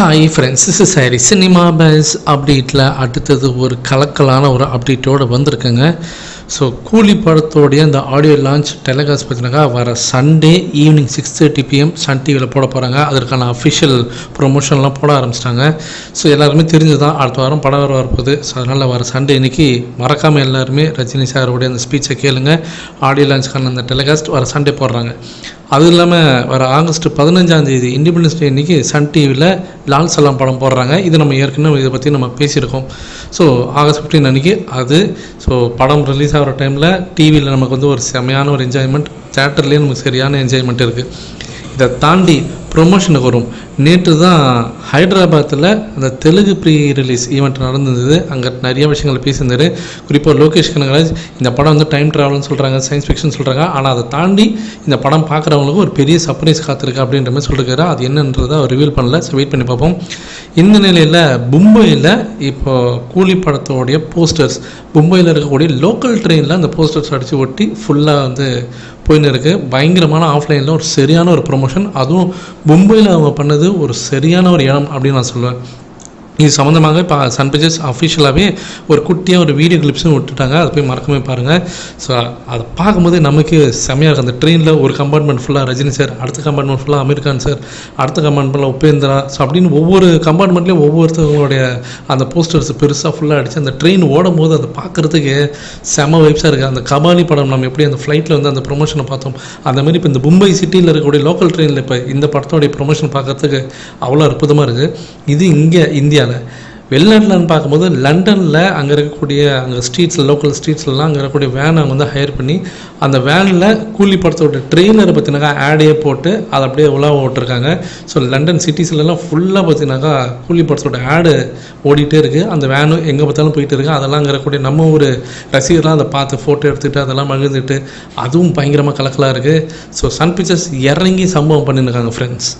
Hi friends is sorry cinema base அப்டேட்டில் அடுத்தது ஒரு கலக்கலான ஒரு அப்டேட்டோடு வந்திருக்குங்க. ஸோ கூலி படத்தோடைய அந்த ஆடியோ லான்ச் டெலிகாஸ்ட் பார்த்தீங்கன்னா வர Sunday evening six thirty PM Sun டிவியில் போட போகிறாங்க அதற்கான அஃபிஷியல் ப்ரொமோஷன்லாம் போட ஆரம்பிச்சிட்டாங்க. ஸோ எல்லாருமே தெரிஞ்சுதான் அடுத்த வாரம் படம் வர வரப்போகுது. ஸோ அதனால் வர சண்டே இன்னைக்கு மறக்காமல் எல்லாருமே ரஜினி சாரோடைய அந்த ஸ்பீச்சை கேளுங்க. ஆடியோ லான்ச்க்கான அந்த டெலிகாஸ்ட் வர சண்டே போடுறாங்க. அது இல்லாமல் வர ஆகஸ்ட் பதினஞ்சாம் தேதி இண்டிபெண்டன்ஸ் டே அன்றைக்கி சன் டிவியில் லால் சலாம் படம் போடுறாங்க. இது நம்ம ஏற்கனவே இதை பற்றி நம்ம பேசியிருக்கோம். ஸோ ஆகஸ்ட் ஃபிஃப்டீன் அன்றைக்கி அது. ஸோ படம் ரிலீஸ் ஆகிற டைமில் டிவியில் நமக்கு வந்து ஒரு செமையான ஒரு என்ஜாய்மெண்ட் தேட்டர்லேயே நமக்கு சரியான என்ஜாய்மெண்ட் இருக்குது இதை தாண்டி ப்ரொமோஷனுக்கு வரும். நேற்று தான் ஹைதராபாத்தில் அந்த தெலுங்கு ப்ரீ ரிலீஸ் ஈவெண்ட் நடந்தது. அங்கே நிறைய விஷயங்கள் பேசியிருந்தார். குறிப்பாக லோகேஷ் கனகராஜ் இந்த படம் வந்து டைம் ட்ராவல்னு சொல்கிறாங்க சயின்ஸ் ஃபிக்ஷன் சொல்கிறாங்க ஆனால் அதை தாண்டி இந்த படம் பார்க்குறவங்களுக்கு ஒரு பெரிய சர்ப்ரைஸ் காத்திருக்கு அப்படின்ற மாதிரி சொல்லியிருக்காரு அது என்னன்றதை அவர் ரிவீல் பண்ணல. ஸோ வெயிட் பண்ணி பார்ப்போம். இந்த நிலையில் மும்பையில் இப்போ கூலி படத்தோடைய போஸ்டர்ஸ் மும்பையில் இருக்கக்கூடிய லோக்கல் ட்ரெயினில் அந்த போஸ்டர்ஸ் அடித்து ஒட்டி ஃபுல்லாக வந்து போயின்னு இருக்குது பயங்கரமான ஆஃப்லைனில் ஒரு சரியான ஒரு ப்ரொமோஷன் அதுவும் மும்பையில் அவங்க பண்ணது ஒரு சரியான ஒரு இடம் அப்படின்னு நான் சொல்லுவேன். இது சம்மந்தமாக இப்போ சன் பிக்சர்ஸ் அஃபிஷியலாகவே ஒரு குட்டியாக ஒரு வீடியோ கிளிப்ஸும் விட்டுட்டாங்க. அதை போய் மறக்கவே பாருங்கள் ஸோ அதை பார்க்கும்போது நமக்கு செம்மையாக இருக்கும் அந்த ட்ரெயினில் ஒரு கம்பார்ட்மெண்ட் ஃபுல்லாக ரஜினி சார் அடுத்த கம்பார்ட்மெண்ட் ஃபுல்லாக அமீர் கான் சார் அடுத்த கம்பார்ட்மெண்ட்டில் உபேந்திரா. ஸோ அப்படின்னு ஒவ்வொரு கம்பார்ட்மெண்ட்லேயும் ஒவ்வொருத்தவங்களுடைய அந்த போஸ்டர்ஸ் பெருசாக ஃபுல்லாக அடித்து அந்த ட்ரெயின் ஓடும் போது அதை பார்க்குறதுக்கு செம வைப்ஸாக இருக்குது அந்த கபாலி படம் நம்ம எப்படி அந்த ஃப்ளைட்டில் வந்து அந்த ப்ரொமோஷனை பார்த்தோம். அந்த மாதிரி இப்போ இந்த மும்பை சிட்டியில் இருக்கக்கூடிய லோக்கல் ட்ரெயினில் இப்போ இந்த படத்தோடைய ப்ரொமோஷன் பார்க்குறதுக்கு அவ்வளோ அற்புதமாக இருக்குது இது இங்கே இந்தியாவில் வெளிநாட்டில்னு பார்க்கும்போது லண்டனில் அங்கே இருக்கக்கூடிய அங்கே ஸ்ட்ரீட்ஸில் லோக்கல் ஸ்ட்ரீட்ஸ்லாம் அங்கே இருக்கக்கூடிய வேனை அவங்க வந்து ஹையர் பண்ணி அந்த வேனில் கூலி படத்தோட ட்ரெயிலரை பார்த்தினாக்கா ஆடே போட்டு அதை அப்படியே உலா ஓட்டிருக்காங்க ஸோ லண்டன் சிட்டிஸ்லலாம் ஃபுல்லாக பார்த்தீங்கன்னாக்கா கூலி படத்தோட ஆடு ஓடிட்டே இருக்குது அந்த வேனும் எங்கே பார்த்தாலும் போயிட்டு இருக்கு. அதெல்லாம் அங்கே இருக்கக்கூடிய நம்ம ஒரு ரசிகர்லாம் அதை பார்த்து ஃபோட்டோ எடுத்துகிட்டு அதெல்லாம் மகிழ்ந்துட்டு அதுவும் பயங்கரமாக கலக்கலாக இருக்குது ஸோ சன் பிக்சர்ஸ் இறங்கி சம்பவம் பண்ணியிருக்காங்க ஃப்ரெண்ட்ஸ்